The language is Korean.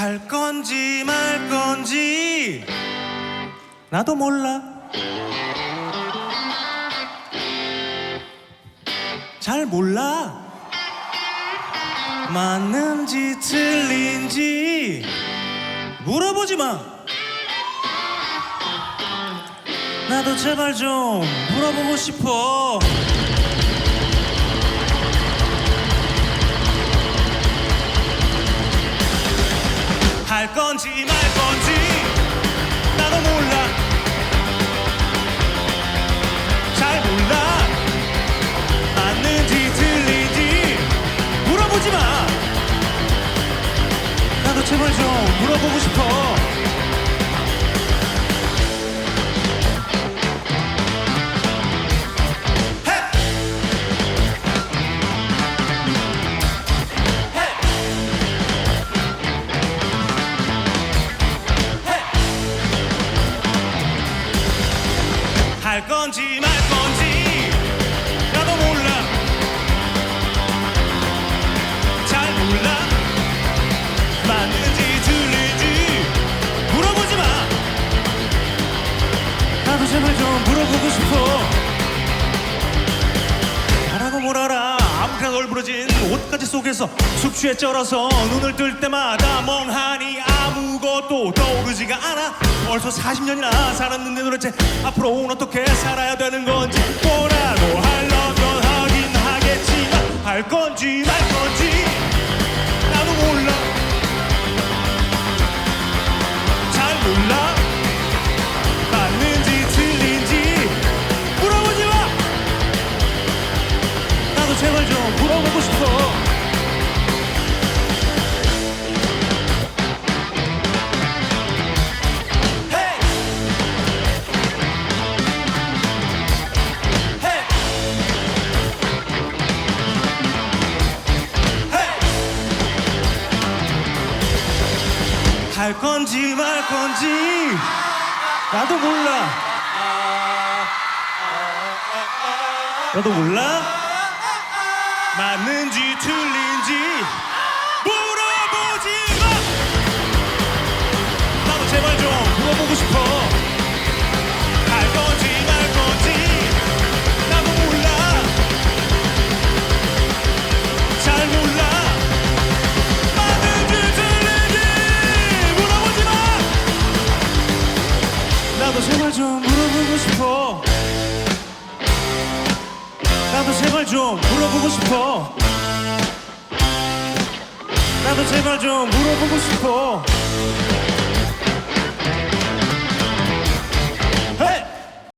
할 건지 말 건지. 나도 몰라. 잘 몰라. 맞는지 틀린지 물어보지 마. 나도 제발 좀 물어보고 싶어 할 건지 말 건지 할 건지 말 건지. 나도 몰라. 잘 몰라. 맞는지 틀린지 물어보지 마. 나도 제발 좀 물어보고 싶어. 하라고 몰아라. 아무렇게나 널브러진 옷가지 속에서 숙취에 쩔어서 눈을 뜰 때마다 멍하니 아무것도 떠오르지가 않아. 벌써 40년이나 살았는데 도대체 앞으로는 어떻게 살아야 되는 건지 뭐라고 하려면 하긴 하겠지만 할 건지 말 할 건지 말 건지. 나도 몰라. 나도 몰라? 맞는지 틀린지 제발 좀 물어보고 싶어. 나도 제발 좀 물어보고 싶어. 나도 제발 좀 물어보고 싶어